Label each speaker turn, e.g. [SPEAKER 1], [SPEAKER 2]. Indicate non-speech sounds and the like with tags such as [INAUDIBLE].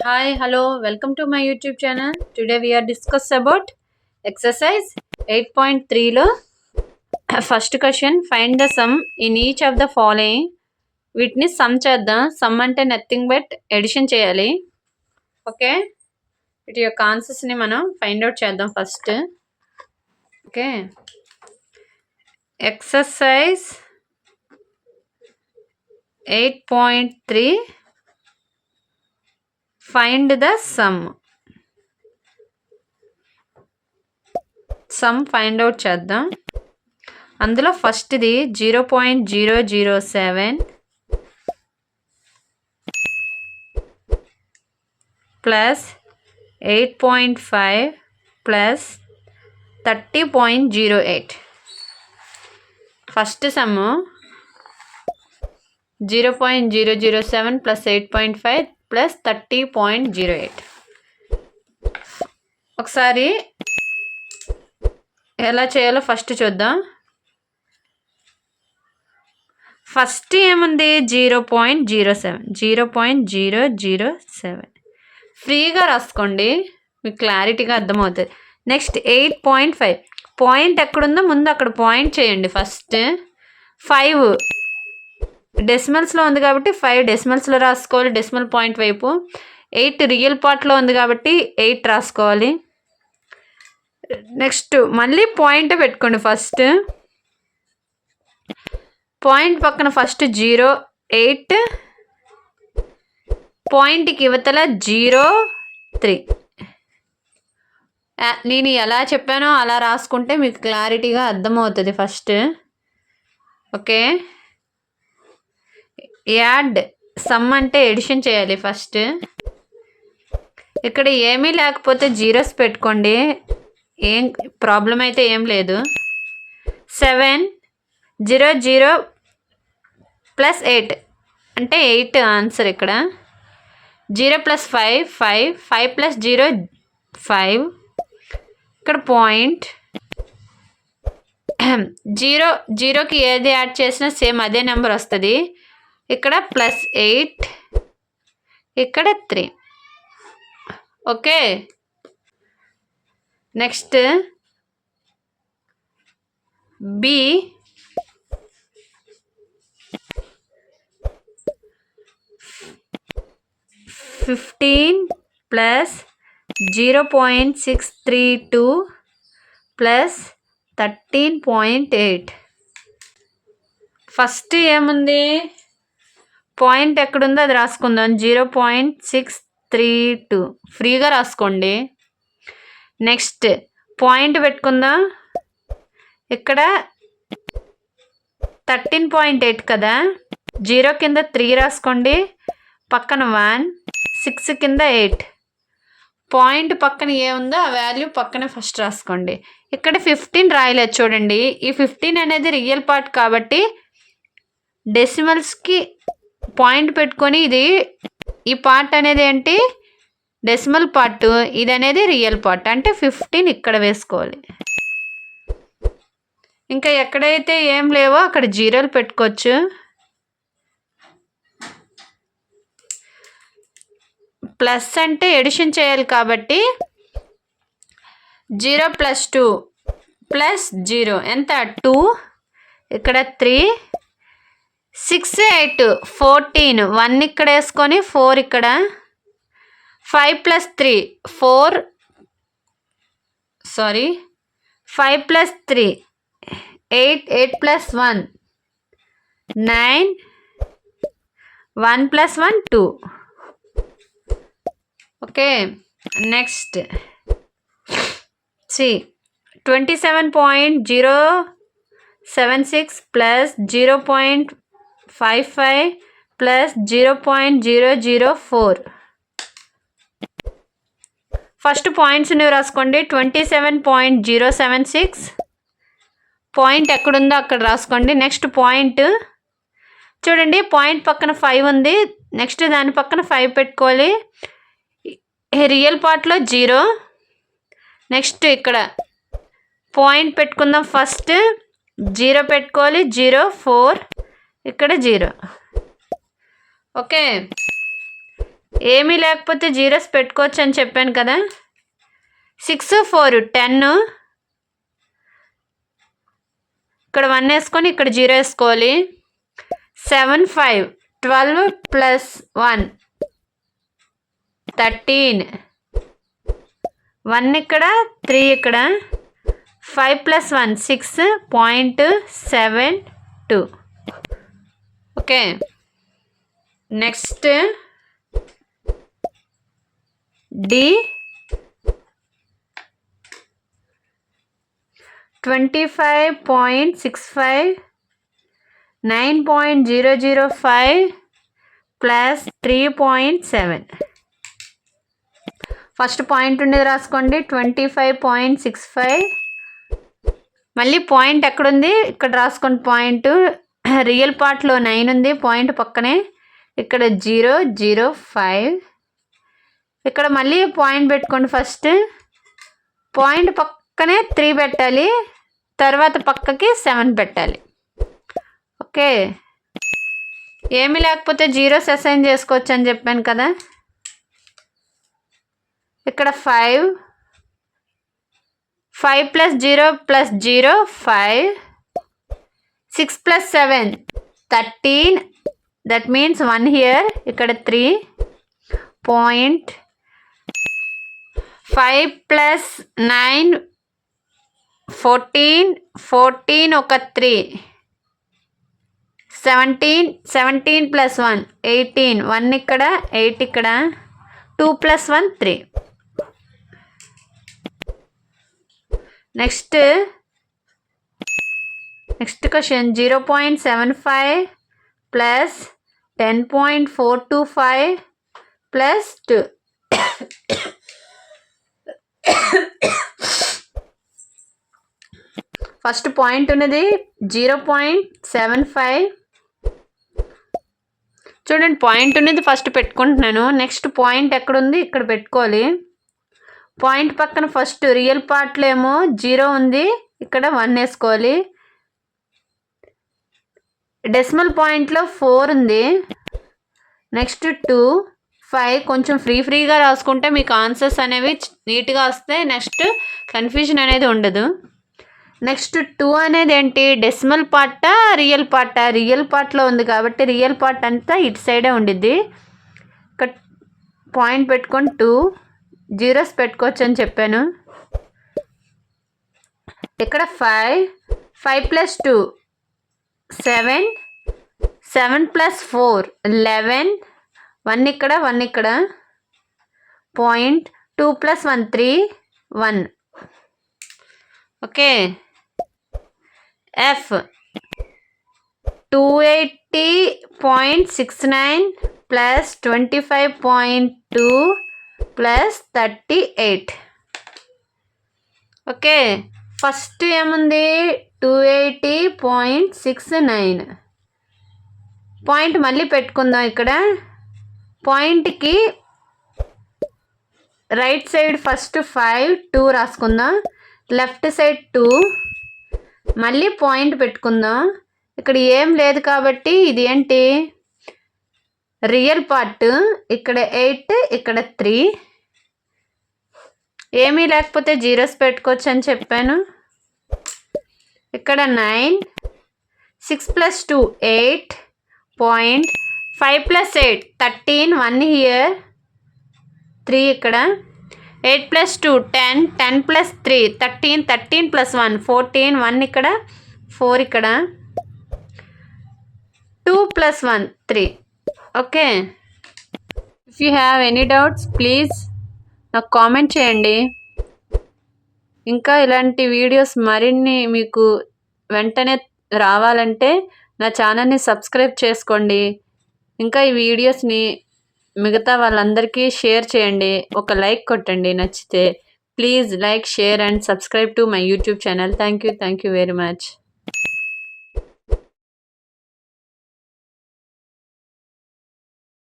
[SPEAKER 1] Hi, hello, welcome to my YouTube channel. Today we are discuss about exercise 8.3 లో first question find the sum in each of the following వీటిని sum చేద్దాం. Sum అంటే nothing but addition చేయాలి. Okay వీటి యొక్క ఆన్సర్స్ని మనం find out చేద్దాం first okay exercise eight point three find the sum sum find out చేద్దాం. అందులో ఫస్ట్ది zero point zero zero seven plus eight point five plus thirty point zero eight first sum zero point zero zero seven plus eight point five plus thirty point zero eight. ఒకసారి ఎలా చేయాలో first చూద్దాం. First ఏముంది? Zero point zero seven. Zero point zero zero seven. ఫ్రీగా రాసుకోండి. మీకు క్లారిటీగా అర్థమవుతుంది. Next eight point five. Point ఎక్కడుందో ముందు అక్కడ పాయింట్ చేయండి ఫస్ట్. ఫైవ్. డెసిమల్స్లో ఉంది కాబట్టి ఫైవ్ డెసిమల్స్లో రాసుకోవాలి. డెసిమల్ పాయింట్ వైపు ఎయిట్ రియల్ పార్ట్లో ఉంది కాబట్టి ఎయిట్ రాసుకోవాలి. నెక్స్ట్ మళ్ళీ పాయింట్ పెట్టుకోండి ఫస్ట్. పాయింట్ పక్కన ఫస్ట్ జీరో ఎయిట్. పాయింట్కి ఇవతల జీరో త్రీ. నేను ఎలా చెప్పానో అలా రాసుకుంటే మీకు క్లారిటీగా అర్థమవుతుంది ఫస్ట్. ఓకే? యాడ్ సమ్ అంటే ఎడిషన్ చేయాలి ఫస్ట్. ఇక్కడ ఏమీ లేకపోతే జీరోస్ పెట్టుకోండి. ఏం ప్రాబ్లం అయితే ఏం లేదు. Seven zero zero plus eight. అంటే ఎయిట్ ఆన్సర్ ఇక్కడ. Zero plus five five five plus zero five. ఇక్కడ పాయింట్. [CLEARS THROAT] జీరో జీరోకి ఏది యాడ్ చేసినా సేమ్ అదే నెంబర్ వస్తుంది. ఇక్కడ ప్లస్ ఎయిట్ ఇక్కడ three okay next B fifteen plus zero point six three two plus thirteen point eight first ఏముంది? Point ఎక్కడుందో అది రాసుకుందాం. Zero point six three two. ఫ్రీగా రాసుకోండి. నెక్స్ట్ పాయింట్ పెట్టుకుందాం. ఇక్కడ థర్టీన్ పాయింట్ ఎయిట్ కదా. జీరో కింద త్రీ రాసుకోండి. పక్కన వన్ సిక్స్ కింద ఎయిట్. పాయింట్ పక్కన ఏముందో ఆ వాల్యూ పక్కన ఫస్ట్ రాసుకోండి. ఇక్కడ ఫిఫ్టీన్ రాయలేదు చూడండి. ఈ ఫిఫ్టీన్ అనేది రియల్ పార్ట్ కాబట్టి డెసిమల్స్కి పాయింట్ పెట్టుకొని ఇది ఈ పార్ట్ అనేది ఏంటి? Decimal part. ఇది అనేది రియల్ పార్ట్. అంటే ఫిఫ్టీన్ ఇక్కడ వేసుకోవాలి. ఇంకా ఎక్కడైతే ఏం లేవో అక్కడ జీరోలు పెట్టుకోవచ్చు. ప్లస్ అంటే ఎడిషన్ చేయాలి కాబట్టి zero plus two plus zero. ఎంత? టూ. ఇక్కడ three. Six eight fourteen one ఇక్కడ వేసుకొని ఫోర్ ఇక్కడ. Five plus three four. Sorry five plus three eight eight plus one nine. One plus one two. Okay next. C twenty seven point zero seven six plus zero point five five plus zero point zero zero four first points నువ్వు రాసుకోండి. Twenty seven point zero seven six point ఎక్కడుందో అక్కడ రాసుకోండి. Next point చూడండి point పక్కన five ఉంది. Next దాని పక్కన ఫైవ్ పెట్టుకోవాలి. రియల్ పార్ట్లో జీరో నెక్స్ట్ ఇక్కడ పాయింట్ పెట్టుకుందాం. ఫస్ట్ జీరో పెట్టుకోవాలి. జీరో ఫోర్ ఇక్కడ జీరో. ఓకే. ఏమీ లేకపోతే జీరోస్ పెట్టుకోవచ్చు అని చెప్పాను కదా. Six four ten. ఇక్కడ వన్ వేసుకొని ఇక్కడ జీరో వేసుకోవాలి. Seven five twelve plus one. Thirteen. One ఇక్కడ త్రీ ఇక్కడ. Five plus one six point seven two. Okay. Next D twenty five point six five nine point zero zero five plus three point seven. First point ఉండేది రాసుకోండి. Twenty five point six five. మళ్ళీ point ఎక్కడుంది? ఇక్కడ రాసుకోండి point. Real పార్ట్లో nine ఉంది point పక్కనే. ఇక్కడ జీరో జీరో ఫైవ్. ఇక్కడ మళ్ళీ పాయింట్ పెట్టుకోండి ఫస్ట్. పాయింట్ పక్కనే త్రీ పెట్టాలి తర్వాత పక్కకి సెవెన్ పెట్టాలి. ఓకే. ఏమి లేకపోతే జీరోస్ అసైన్ చేసుకోవచ్చు అని చెప్పాను కదా. ఇక్కడ five. Five plus zero plus zero five. Six plus seven. Thirteen. That means one here ఇక్కడ three point five plus nine fourteen fourteen ఒక three seventeen seventeen plus one eighteen one ఇక్కడ eight ఇక్కడ. Two plus one three next next question zero point seven five plus ten point four two five plus two. First point ఉన్నది zero point seven five. చూడండి point ఉన్నది first పెట్టుకుంటున్నాను. Next point ఎక్కడుంది? ఇక్కడ పెట్టుకోవాలి. Point పక్కన first real పార్ట్లో ఏమో జీరో ఉంది. ఇక్కడ వన్ వేసుకోవాలి. డెసిమల్ పాయింట్లో ఫోర్ ఉంది. నెక్స్ట్ టూ ఫైవ్ కొంచెం ఫ్రీ ఫ్రీగా రాసుకుంటే మీకు ఆన్సర్స్ అనేవి నీట్గా వస్తాయి నెక్స్ట్ కన్ఫ్యూజన్ అనేది ఉండదు. నెక్స్ట్ టూ అనేది ఏంటి? Decimal part real part real పార్ట్లో ఉంది కాబట్టి రియల్ పార్ట్ అంతా ఇటు సైడే ఉండిద్ది. ఇక్కడ పాయింట్ పెట్టుకొని టూ జీరోస్ పెట్టుకోవచ్చు అని చెప్పాను. ఇక్కడ five five plus two seven seven plus four eleven one ఇక్కడ వన్ ఇక్కడ. Point two plus one three one. Okay. F. Two eighty point six nine plus twenty five point two plus thirty eight. Okay. First ఏముంది? Two eighty point six nine point మళ్ళీ పెట్టుకుందాం ఇక్కడ. పాయింట్కి right side first five two రాసుకుందాం. Left side two మళ్ళీ point పెట్టుకుందాం. ఇక్కడ ఏం లేదు కాబట్టి ఇది ఏంటి? రియల్ పార్ట్ ఇక్కడ ఎయిట్ ఇక్కడ త్రీ ఏమీ లేకపోతే జీరోస్ పెట్టుకోవచ్చు అని చెప్పాను. ఇక్కడ nine six plus two eight point five plus eight thirteen one here. Three ఇక్కడ. Eight plus two ten ten plus three thirteen thirteen plus one fourteen one ఇక్కడ ఫోర్ ఇక్కడ. Two plus one three. Okay. If you have any doubts please నాకు comment చేయండి. ఇంకా ఇలాంటి videos మరిన్ని మీకు వెంటనే రావాలంటే నా ఛానల్ని సబ్స్క్రైబ్ చేసుకోండి. ఇంకా ఈ వీడియోస్ని మిగతా వాళ్ళందరికీ షేర్ చేయండి. ఒక లైక్ కొట్టండి నచ్చితే. Please like share and subscribe to my YouTube channel. Thank you thank you very much.